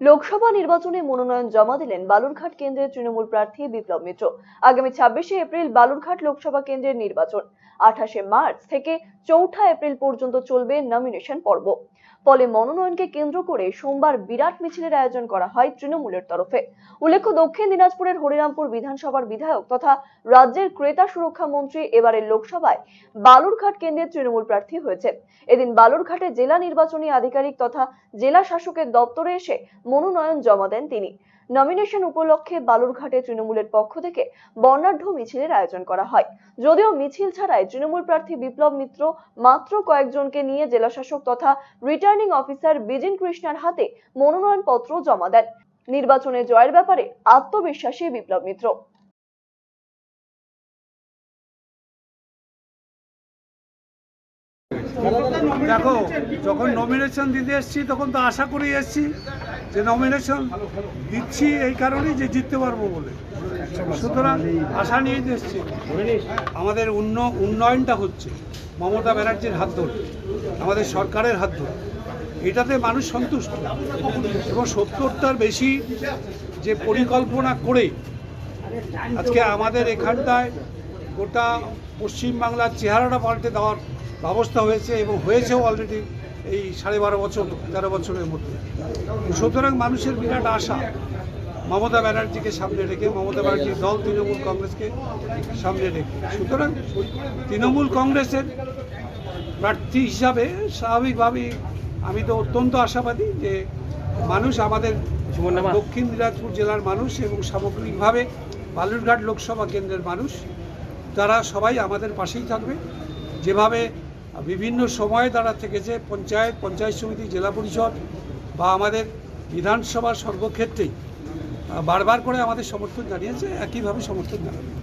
লোকসভা নির্বাচনে মনোনয়ন জমা দিলেন বালুরঘাট কেন্দ্রের তৃণমূল প্রার্থী বিপ্লব মিত্র। আগামী ছাব্বিশে এপ্রিল বালুরঘাট লোকসভা কেন্দ্রের নির্বাচন। আঠাশে মার্চ থেকে চৌঠা এপ্রিল পর্যন্ত চলবে নমিনেশন পর্ব। ফলে মনোনয়নকে কেন্দ্র করে সোমবার বিরাট মিছিলের আয়োজন করা হয় তৃণমূলের তরফে। উল্লেখ্য, দক্ষিণ দিনাজপুরের হরিরামপুর বিধানসভার বিধায়ক তথা রাজ্যের ক্রেতা সুরক্ষা মন্ত্রী এবারের লোকসভায় বালুরঘাট কেন্দ্রের তৃণমূল প্রার্থী হয়েছে এদিন বালুরঘাটে জেলা নির্বাচনী আধিকারিক তথা জেলা শাসকের দপ্তরে এসে মনোনয়ন জমা দেন তিনি। নমিনেশন উপলক্ষে বালুরঘাটে তৃণমূলের পক্ষ থেকে বর্ণাঢ্য মিছিলের আয়োজন করা হয়। যদিও মিছিল ছাড়াই তৃণমূল প্রার্থী বিপ্লব মিত্র মাত্র কয়েকজনকে নিয়ে জেলাশাসক তথা রিটার্নিং অফিসার বিজিন কৃষ্ণার হাতে মনোনয়ন পত্র জমা দেন। নির্বাচনে জয়ের ব্যাপারে আত্মবিশ্বাসী বিপ্লব মিত্র। দেখো, যখন নমিনেশন দিতে এসেছি, তখন তো আশা করেই এসেছি। যে নমিনেশন দিচ্ছি এই কারণেই যে জিততে পারব বলে। সুতরাং আশা নিয়ে তো আমাদের উন্ন, উন্নয়নটা হচ্ছে মমতা ব্যানার্জির হাত ধরে, আমাদের সরকারের হাত ধরে। এটাতে মানুষ সন্তুষ্ট। এবং সত্তরটার বেশি যে পরিকল্পনা করে আজকে আমাদের এখানটায় গোটা পশ্চিমবাংলার চেহারাটা পাল্টে দেওয়ার ব্যবস্থা হয়েছে এবং হয়েছেও অলরেডি এই সাড়ে বারো বছর, তেরো বছরের মধ্যে। সুতরাং মানুষের বিরাট আশা মমতা ব্যানার্জিকে সামনে রেখে, মমতা ব্যানার্জির দল তৃণমূল কংগ্রেসকে সামনে রেখে। সুতরাং তৃণমূল কংগ্রেসের প্রার্থী হিসাবে স্বাভাবিকভাবেই আমি তো অত্যন্ত আশাবাদী যে মানুষ আমাদের দক্ষিণ দিনাজপুর জেলার মানুষ এবং সামগ্রিকভাবে বালুরঘাট লোকসভা কেন্দ্রের মানুষ, তারা সবাই আমাদের পাশেই থাকবে। যেভাবে বিভিন্ন সময়ে তারা থেকেছে পঞ্চায়েত পঞ্চায়েত সমিতি, জেলা পরিষদ বা আমাদের বিধানসভা সর্বক্ষেত্রেই। বারবার করে আমাদের সমর্থন জানিয়েছে, একইভাবে সমর্থন জানাবে।